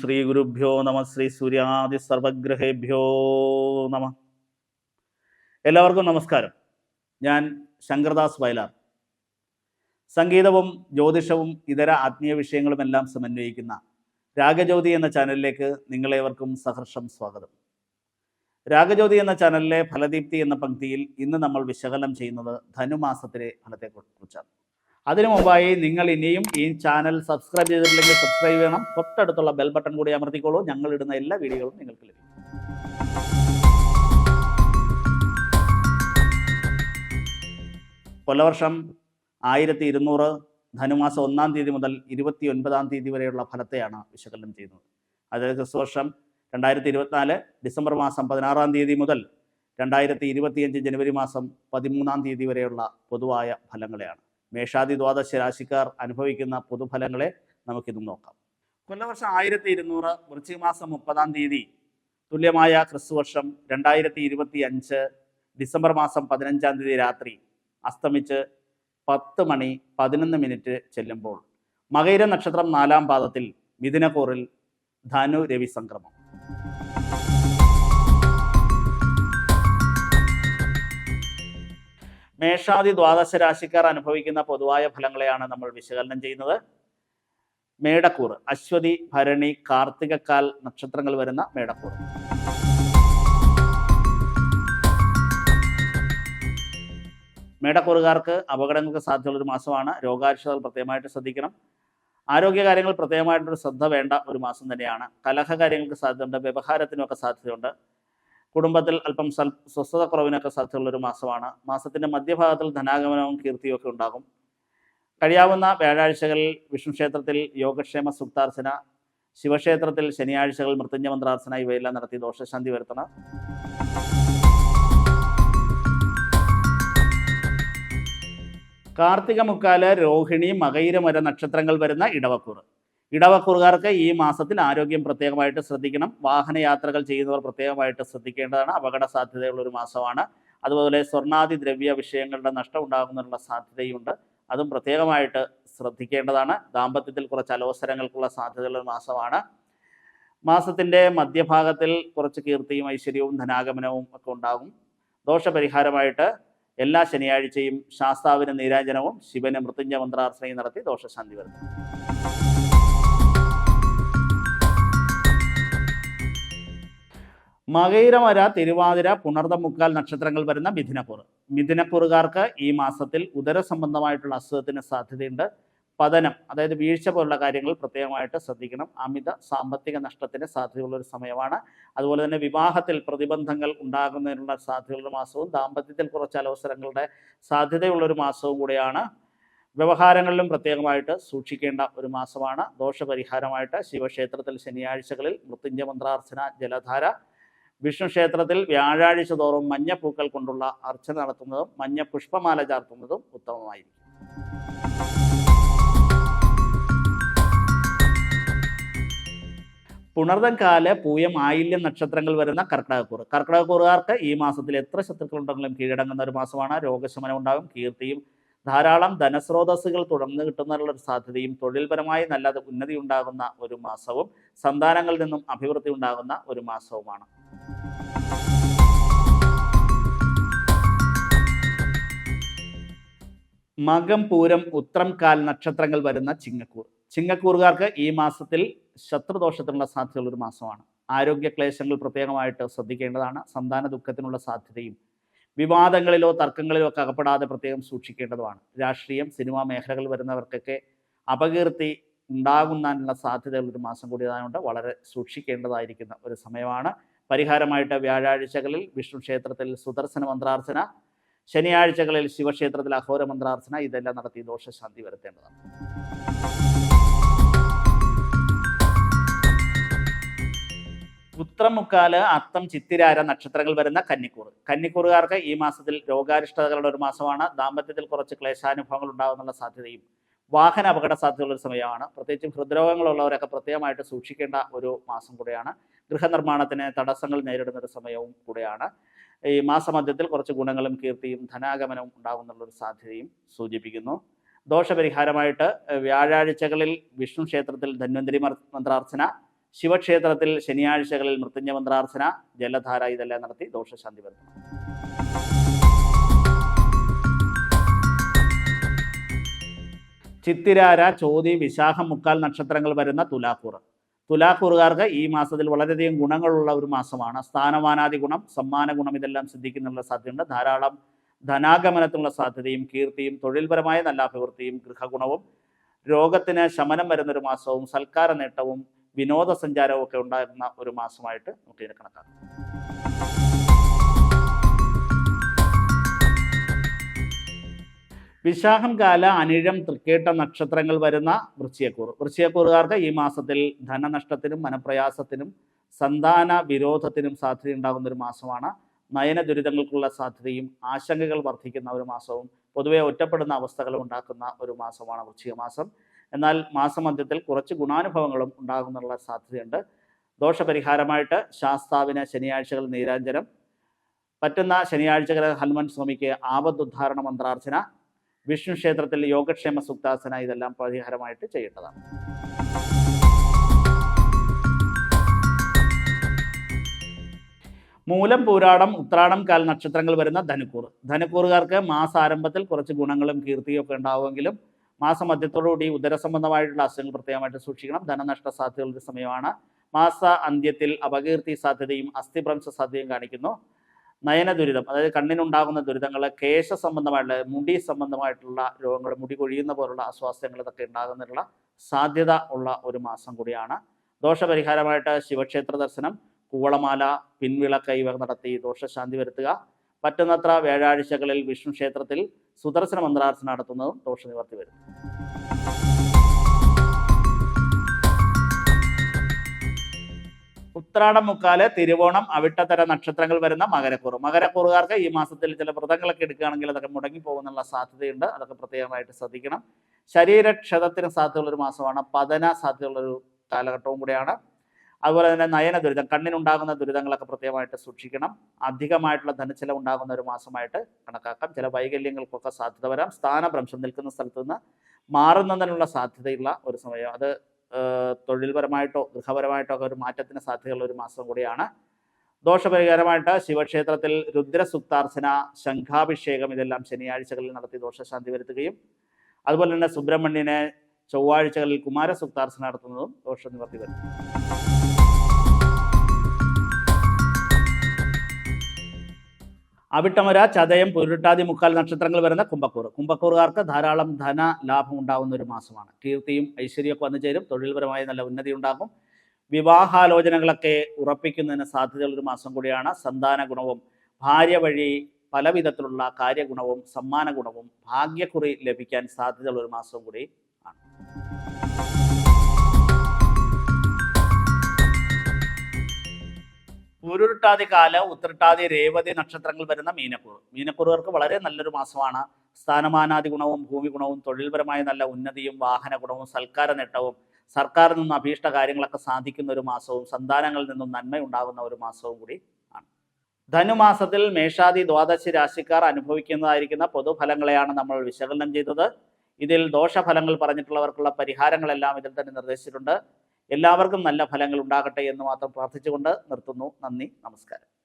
ശ്രീ ഗുരുഭ്യോ നമ ശ്രീ സൂര്യാദി സർവഗ്രഹേഭ്യോ നമ. എല്ലാവർക്കും നമസ്കാരം. ഞാൻ ശങ്കർദാസ് വയലാർ. സംഗീതവും ജ്യോതിഷവും ഇതര ആത്മീയ വിഷയങ്ങളുമെല്ലാം സമന്വയിക്കുന്ന രാഗജ്യോതി എന്ന ചാനലിലേക്ക് നിങ്ങളേവർക്കും സഹർഷം സ്വാഗതം. രാഗജ്യോതി എന്ന ചാനലിലെ ഫലദീപ്തി എന്ന പങ്ക്തിയിൽ ഇന്ന് നമ്മൾ വിശകലനം ചെയ്യുന്നത് ധനുമാസത്തിലെ ഫലത്തെക്കുറിച്ചാണ്. അതിനു മുമ്പായി നിങ്ങൾ ഇനിയും ഈ ചാനൽ സബ്സ്ക്രൈബ് ചെയ്തിട്ടില്ലെങ്കിൽ സബ്സ്ക്രൈബ് ചെയ്യണം. തൊട്ടടുത്തുള്ള ബെൽ ബട്ടൺ കൂടി അമർത്തിക്കോളൂ. ഞങ്ങൾ ഇടുന്ന എല്ലാ വീഡിയോകളും നിങ്ങൾക്ക് ലഭിക്കും. കൊല്ലവർഷം ആയിരത്തി ഇരുന്നൂറ് ധനുമാസം ഒന്നാം തീയതി മുതൽ ഇരുപത്തി ഒൻപതാം തീയതി വരെയുള്ള ഫലത്തെയാണ് വിശകലനം ചെയ്യുന്നത്. അതായത് ക്രിസ്തുവർഷം രണ്ടായിരത്തി ഇരുപത്തിനാല് ഡിസംബർ മാസം പതിനാറാം തീയതി മുതൽ രണ്ടായിരത്തി ഇരുപത്തിയഞ്ച് ജനുവരി മാസം പതിമൂന്നാം തീയതി വരെയുള്ള പൊതുവായ ഫലങ്ങളെയാണ്. മേഷാദി ദ്വാദശ രാശിക്കാർ അനുഭവിക്കുന്ന പൊതുഫലങ്ങളെ നമുക്കിതും നോക്കാം. കൊല്ലവർഷം ആയിരത്തി ഇരുന്നൂറ് വൃശ്ചിക മാസം മുപ്പതാം തീയതി തുല്യമായ ക്രിസ്തുവർഷം രണ്ടായിരത്തി ഇരുപത്തി അഞ്ച് ഡിസംബർ മാസം പതിനഞ്ചാം തീയതി രാത്രി അസ്തമിച്ച് പത്ത് മണി പതിനൊന്ന് മിനിറ്റ് ചെല്ലുമ്പോൾ മകൈര നക്ഷത്രം നാലാം പാദത്തിൽ മിഥുനക്കൂറിൽ ധനു രവി സംക്രമം മേഷാദി ദ്വാദശ രാശിക്കാർ അനുഭവിക്കുന്ന പൊതുവായ ഫലങ്ങളെയാണ് നമ്മൾ വിശകലനം ചെയ്യുന്നത്. മേടക്കൂർ അശ്വതി ഭരണി കാർത്തികക്കാൽ നക്ഷത്രങ്ങൾ വരുന്ന മേടക്കൂർ. മേടക്കൂറുകാർക്ക് അപകടങ്ങൾക്ക് സാധ്യതയുള്ള ഒരു മാസമാണ്. രോഗാരിഷ്ടതകൾ പ്രത്യേകമായിട്ട് ശ്രദ്ധിക്കണം. ആരോഗ്യകാര്യങ്ങൾ പ്രത്യേകമായിട്ടൊരു ശ്രദ്ധ വേണ്ട ഒരു മാസം തന്നെയാണ്. കലഹ കാര്യങ്ങൾക്ക് സാധ്യതയുണ്ട്. വ്യവഹാരത്തിനൊക്കെ സാധ്യതയുണ്ട്. കുടുംബത്തിൽ അല്പം സ്വസ്ഥത കുറവിനൊക്കെ സാധ്യതയുള്ള ഒരു മാസമാണ്. മാസത്തിന്റെ മധ്യഭാഗത്തിൽ ധനാഗമനവും കീർത്തിയും ഒക്കെ ഉണ്ടാകും. കഴിയാവുന്ന വ്യാഴാഴ്ചകളിൽ വിഷ്ണു ക്ഷേത്രത്തിൽ യോഗക്ഷേമ സുക്താർച്ചന ശിവക്ഷേത്രത്തിൽ ശനിയാഴ്ചകൾ മൃത്യുഞ്ജ മന്ത്രാർച്ചന ഇവയെല്ലാം നടത്തി ദോഷശാന്തി വരുത്തണം. കാർത്തിക മുക്കാൽ രോഹിണി മകയിരമര നക്ഷത്രങ്ങൾ വരുന്ന ഇടവക്കൂർ ഇടവക്കൂറുകാർക്ക് ഈ മാസത്തിൽ ആരോഗ്യം പ്രത്യേകമായിട്ട് ശ്രദ്ധിക്കണം. വാഹനയാത്രകൾ ചെയ്യുന്നവർ പ്രത്യേകമായിട്ട് ശ്രദ്ധിക്കേണ്ടതാണ്. അപകട സാധ്യതയുള്ള ഒരു മാസമാണ്. അതുപോലെ സ്വർണാദി ദ്രവ്യ വിഷയങ്ങളുടെ നഷ്ടം ഉണ്ടാകുന്നതിനുള്ള സാധ്യതയുണ്ട്. അതും പ്രത്യേകമായിട്ട് ശ്രദ്ധിക്കേണ്ടതാണ്. ദാമ്പത്യത്തിൽ കുറച്ച് അലോസരങ്ങൾക്കുള്ള സാധ്യതയുള്ള മാസമാണ്. മാസത്തിന്റെ മധ്യഭാഗത്തിൽ കുറച്ച് കീർത്തിയും ഐശ്വര്യവും ധനാഗമനവും ഒക്കെ ഉണ്ടാകും. ദോഷപരിഹാരമായിട്ട് എല്ലാ ശനിയാഴ്ചയും ശാസ്താവിന് നീരാഞ്ജനവും ശിവന് മൃത്യുഞ്ജ മന്ത്രാർച്ചനയും നടത്തി ദോഷശാന്തി വരുന്നു. മകയിരമര തിരുവാതിര പുണർദ മുക്കാൽ നക്ഷത്രങ്ങൾ വരുന്ന മിഥുനക്കൂർ. മിഥുനക്കൂറുകാർക്ക് ഈ മാസത്തിൽ ഉദര സംബന്ധമായിട്ടുള്ള അസുഖത്തിന് സാധ്യതയുണ്ട്. പതനം അതായത് വീഴ്ച പോലുള്ള കാര്യങ്ങൾ പ്രത്യേകമായിട്ട് ശ്രദ്ധിക്കണം. അമിത സാമ്പത്തിക നഷ്ടത്തിന് സാധ്യതയുള്ള ഒരു സമയമാണ്. അതുപോലെ തന്നെ വിവാഹത്തിൽ പ്രതിബന്ധങ്ങൾ ഉണ്ടാകുന്നതിനുള്ള സാധ്യതയുള്ള മാസവും ദാമ്പത്യത്തിൽ കുറച്ച് അലവസരങ്ങളുടെ സാധ്യതയുള്ള ഒരു മാസവും കൂടെയാണ്. വ്യവഹാരങ്ങളിലും പ്രത്യേകമായിട്ട് സൂക്ഷിക്കേണ്ട ഒരു മാസമാണ്. ദോഷപരിഹാരമായിട്ട് ശിവക്ഷേത്രത്തിൽ ശനിയാഴ്ചകളിൽ മൃത്യുഞ്ജ മന്ത്രാർച്ചന ജലധാര വിഷ്ണു ക്ഷേത്രത്തിൽ വ്യാഴാഴ്ച തോറും മഞ്ഞപ്പൂക്കൾ കൊണ്ടുള്ള അർച്ചന നടത്തുന്നതും മഞ്ഞ പുഷ്പമാല ചാർത്തുന്നതും ഉത്തമമായിരിക്കും. പുണർദം കാല പൂയം ആയില്യം നക്ഷത്രങ്ങൾ വരുന്ന കർക്കിടകക്കൂറ്. കർക്കിടകക്കൂറുകാർക്ക് ഈ മാസത്തിൽ എത്ര ശത്രുക്കളുണ്ടെങ്കിലും കീഴടങ്ങുന്ന ഒരു മാസമാണ്. രോഗശമനം ഉണ്ടാകും കീർത്തിയും ധാരാളം ധനസ്രോതസ്സുകൾ തുടർന്ന് കിട്ടുന്നതിനുള്ള ഒരു സാധ്യതയും തൊഴിൽപരമായി നല്ല ഉന്നതി ഉണ്ടാകുന്ന ഒരു മാസവും സന്താനങ്ങളിൽ നിന്നും അഭിവൃദ്ധി ഉണ്ടാകുന്ന ഒരു മാസവുമാണ്. മകം പൂരം ഉത്രം കാൽ നക്ഷത്രങ്ങൾ വരുന്ന ചിങ്ങക്കൂർ. ചിങ്ങക്കൂറുകാർക്ക് ഈ മാസത്തിൽ ശത്രുദോഷത്തിനുള്ള സാധ്യതയുള്ള ഒരു മാസമാണ്. ആരോഗ്യ ക്ലേശങ്ങൾ പ്രത്യേകമായിട്ട് ശ്രദ്ധിക്കേണ്ടതാണ്. സന്താന ദുഃഖത്തിനുള്ള സാധ്യതയും വിവാദങ്ങളിലോ തർക്കങ്ങളിലോ ഒക്കെ അകപ്പെടാതെ പ്രത്യേകം സൂക്ഷിക്കേണ്ടതുമാണ്. രാഷ്ട്രീയം സിനിമാ മേഖലകളിൽ വരുന്നവർക്കൊക്കെ അപകീർത്തി ഉണ്ടാകുന്നതിനുള്ള സാധ്യതയുള്ള ഒരു മാസം കൂടിയതായതുകൊണ്ട് വളരെ സൂക്ഷിക്കേണ്ടതായിരിക്കുന്ന ഒരു സമയമാണ്. പരിഹാരമായിട്ട് വ്യാഴാഴ്ചകളിൽ വിഷ്ണു ക്ഷേത്രത്തിൽ സുദർശന മന്ത്രാർച്ചന ശനിയാഴ്ചകളിൽ ശിവക്ഷേത്രത്തിൽ അഘോര മന്ത്രാർച്ചന ഇതെല്ലാം നടത്തി ദോഷശാന്തി വരുത്തേണ്ടതാണ്. ഉത്രമുക്കാൽ അത്തം ചിത്തിരാര നക്ഷത്രങ്ങൾ വരുന്ന കന്നിക്കൂർ കന്നിക്കൂറുകാർക്ക് ഈ മാസത്തിൽ രോഗാരിഷ്ടതകളുടെ ഒരു മാസമാണ്. ദാമ്പത്യത്തിൽ കുറച്ച് ക്ലേശാനുഭവങ്ങൾ ഉണ്ടാകുന്നുള്ള സാധ്യതയും വാഹന അപകട സാധ്യതയുള്ള ഒരു സമയമാണ്. പ്രത്യേകിച്ചും ഹൃദ്രോഗങ്ങളുള്ളവരൊക്കെ പ്രത്യേകമായിട്ട് സൂക്ഷിക്കേണ്ട ഒരു മാസം കൂടെയാണ്. ഗൃഹനിർമ്മാണത്തിന് തടസ്സങ്ങൾ നേരിടുന്ന ഒരു സമയവും കൂടെയാണ്. ഈ മാസമധ്യത്തിൽ കുറച്ച് ഗുണങ്ങളും കീർത്തിയും ധനാഗമനവും ഉണ്ടാകുന്നുള്ളൊരു സാധ്യതയും സൂചിപ്പിക്കുന്നു. ദോഷപരിഹാരമായിട്ട് വ്യാഴാഴ്ചകളിൽ വിഷ്ണു ക്ഷേത്രത്തിൽ ധന്വന്തരി മന്ത്രാർച്ചന ശിവക്ഷേത്രത്തിൽ ശനിയാഴ്ചകളിൽ മൃത്യുഞ്ജ മന്ത്രാർച്ചന ജലധാര ഇതെല്ലാം നടത്തി ദോഷശാന്തി വരുത്തണം ചിത്തിരാര ചോതി വിശാഖം മുക്കാൽ നക്ഷത്രങ്ങൾ വരുന്ന തുലാക്കൂർ തുലാക്കൂറുകാർക്ക് ഈ മാസത്തിൽ വളരെയധികം ഗുണങ്ങളുള്ള ഒരു മാസമാണ്. സ്ഥാനമാനാദി ഗുണം സമ്മാന ഗുണം ഇതെല്ലാം സിദ്ധിക്കുന്നുള്ള സാധ്യതയുണ്ട്. ധാരാളം ധനാഗമനത്തിനുള്ള സാധ്യതയും കീർത്തിയും തൊഴിൽപരമായ നല്ല അഭിവൃദ്ധിയും ഗൃഹഗുണവും രോഗത്തിന് ശമനം വരുന്നൊരു മാസവും സൽക്കാര നേട്ടവും വിനോദസഞ്ചാരവും ഒക്കെ ഉണ്ടാകുന്ന ഒരു മാസമായിട്ട് നമുക്ക് ഇതിനെ കണക്കാക്കാം വിശാഖം കാല അനിഴം തൃക്കേട്ട നക്ഷത്രങ്ങൾ വരുന്ന വൃശ്ചിയക്കൂർ വൃശ്ചിയക്കൂറുകാർക്ക് ഈ മാസത്തിൽ ധനനഷ്ടത്തിനും മനപ്രയാസത്തിനും സന്താന വിരോധത്തിനും സാധ്യതയുണ്ടാകുന്ന ഒരു മാസമാണ്. നയന ദുരിതങ്ങൾക്കുള്ള സാധ്യതയും ആശങ്കകൾ വർദ്ധിക്കുന്ന ഒരു മാസവും പൊതുവെ ഒറ്റപ്പെടുന്ന അവസ്ഥകളും ഉണ്ടാക്കുന്ന ഒരു മാസമാണ് വൃശ്ചിക മാസം. എന്നാൽ മാസമധ്യത്തിൽ കുറച്ച് ഗുണാനുഭവങ്ങളും ഉണ്ടാകുന്നുള്ള സാധ്യതയുണ്ട്. ദോഷപരിഹാരമായിട്ട് ശാസ്താവിന് ശനിയാഴ്ചകൾ നീരാഞ്ജനം. പറ്റുന്ന ശനിയാഴ്ചകൾ ഹനുമാൻ സ്വാമിക്ക് ആപത്തുദ്ധാരണ മന്ത്രാർച്ചന. വിഷ്ണു ക്ഷേത്രത്തിൽ യോഗക്ഷേമ സുക്താസന ഇതെല്ലാം പരിഹാരമായിട്ട് ചെയ്യേണ്ടതാണ്. മൂലം പൂരാടം ഉത്രാടം കാൽ നക്ഷത്രങ്ങൾ വരുന്ന ധനുക്കൂർ. ധനുക്കൂറുകാർക്ക് മാസാരംഭത്തിൽ കുറച്ച് ഗുണങ്ങളും കീർത്തിയും ഒക്കെ ഉണ്ടാവുമെങ്കിലും മാസമധ്യത്തോടുകൂടി ഉദരസംബന്ധമായിട്ടുള്ള അസുഖങ്ങൾ പ്രത്യേകമായിട്ട് സൂക്ഷിക്കണം. ധനനഷ്ട സാധ്യതകളുടെ സമയമാണ്. മാസ അന്ത്യത്തിൽ അപകീർത്തി സാധ്യതയും അസ്ഥിഭ്രംശ സാധ്യതയും കാണിക്കുന്നു. നയന ദുരിതം അതായത് കണ്ണിനുണ്ടാകുന്ന ദുരിതങ്ങൾ കേശ സംബന്ധമായിട്ടുള്ള മുടി സംബന്ധമായിട്ടുള്ള രോഗങ്ങൾ മുടി കൊഴിയുന്ന പോലുള്ള അസ്വാസ്ഥ്യങ്ങൾ ഇതൊക്കെ ഉണ്ടാകുന്നതിനുള്ള സാധ്യത ഉള്ള ഒരു മാസം കൂടിയാണ്. ദോഷപരിഹാരമായിട്ട് ശിവക്ഷേത്ര ദർശനം കൂവളമാല പിൻവിളക്ക് ഇവർ നടത്തി ദോഷശാന്തി വരുത്തുക. പറ്റുന്നത്ര വ്യാഴാഴ്ചകളിൽ വിഷ്ണു ക്ഷേത്രത്തിൽ സുദർശന മന്ത്രാർച്ചന നടത്തുന്നതും ദോഷനിവർത്തി വരും ഉത്രാടം മുക്കാൽ തിരുവോണം അവിട്ടത്തര നക്ഷത്രങ്ങൾ വരുന്ന മകരക്കൂറ്. മകരക്കൂറുകാർക്ക് ഈ മാസത്തിൽ ചില വ്രതങ്ങളൊക്കെ എടുക്കുകയാണെങ്കിൽ അതൊക്കെ മുടങ്ങി പോകുന്നുള്ള സാധ്യതയുണ്ട്. അതൊക്കെ പ്രത്യേകമായിട്ട് ശ്രദ്ധിക്കണം. ശരീരക്ഷതത്തിന് സാധ്യതയുള്ള ഒരു മാസമാണ്. പതന സാധ്യതയുള്ള ഒരു കാലഘട്ടവും കൂടിയാണ്. അതുപോലെ തന്നെ നയന ദുരിതം കണ്ണിനുണ്ടാകുന്ന ദുരിതങ്ങളൊക്കെ പ്രത്യേകമായിട്ട് സൂക്ഷിക്കണം. അധികമായിട്ടുള്ള ധനച്ചില ഉണ്ടാകുന്ന ഒരു മാസമായിട്ട് കണക്കാക്കാം. ചില വൈകല്യങ്ങൾക്കൊക്കെ സാധ്യത വരാം. സ്ഥാനഭ്രംശം നിൽക്കുന്ന സ്ഥലത്ത് നിന്ന് മാറുന്നതിനുള്ള സാധ്യതയുള്ള ഒരു സമയം. അത് തൊഴിൽപരമായിട്ടോ ഗൃഹപരമായിട്ടോ ഒക്കെ ഒരു മാറ്റത്തിന് സാധ്യതയുള്ള ഒരു മാസം കൂടിയാണ്. ദോഷപരിഹാരമായിട്ട് ശിവക്ഷേത്രത്തിൽ രുദ്രസുക്താർച്ചന ശംഖാഭിഷേകം ഇതെല്ലാം ശനിയാഴ്ചകളിൽ നടത്തി ദോഷശാന്തി വരുത്തുകയും അതുപോലെ തന്നെ സുബ്രഹ്മണ്യനെ ചൊവ്വാഴ്ചകളിൽ കുമാരസുക്താർച്ചന നടത്തുന്നതും ദോഷനിവർത്തി വരും അവിട്ടമര ചതയം പുരുട്ടാതി മുക്കാൽ നക്ഷത്രങ്ങൾ വരുന്ന കുംഭക്കൂർ കുംഭക്കൂറുകാർക്ക് ധാരാളം ധന ലാഭം ഉണ്ടാകുന്ന ഒരു മാസമാണ്. കീർത്തിയും ഐശ്വര്യമൊക്കെ വന്നു ചേരും. തൊഴിൽപരമായ നല്ല ഉന്നതി ഉണ്ടാകും. വിവാഹാലോചനകളൊക്കെ ഉറപ്പിക്കുന്നതിന് സാധ്യതയുള്ള ഒരു മാസം കൂടിയാണ് സന്താന ഗുണവും. ഭാര്യ വഴി പല വിധത്തിലുള്ള കാര്യഗുണവും സമ്മാന ഗുണവും ഭാഗ്യക്കുറി ലഭിക്കാൻ സാധ്യതയുള്ള ഒരു മാസം കൂടി ആണ്. ഉരുട്ടാതി കാല ഉത്രട്ടാതി രേവതി നക്ഷത്രങ്ങൾ വരുന്ന മീനക്കൂർ മീനക്കൂറുകാർക്ക് വളരെ നല്ലൊരു മാസമാണ്. സ്ഥാനമാനാദി ഗുണവും ഭൂമി ഗുണവും തൊഴിൽപരമായ നല്ല ഉന്നതിയും വാഹന ഗുണവും സൽക്കാര നേട്ടവും സർക്കാരിൽ നിന്ന് അഭീഷ്ട കാര്യങ്ങളൊക്കെ സാധിക്കുന്ന ഒരു മാസവും സന്താനങ്ങളിൽ നിന്നും നന്മയുണ്ടാകുന്ന ഒരു മാസവും കൂടി ആണ്. ധനുമാസത്തിൽ മേഷാദി ദ്വാദശി രാശിക്കാർ അനുഭവിക്കുന്നതായിരിക്കുന്ന പൊതുഫലങ്ങളെയാണ് നമ്മൾ വിശകലനം ചെയ്തത്. ഇതിൽ ദോഷഫലങ്ങൾ പറഞ്ഞിട്ടുള്ളവർക്കുള്ള പരിഹാരങ്ങളെല്ലാം ഇതിൽ തന്നെ നിർദ്ദേശിച്ചിട്ടുണ്ട്. എല്ലാവർക്കും നല്ല ഫലങ്ങൾ ഉണ്ടാകട്ടെ എന്ന് മാത്രം പ്രാർത്ഥിച്ചുകൊണ്ട് നിർത്തുന്നു. നന്ദി. നമസ്കാരം.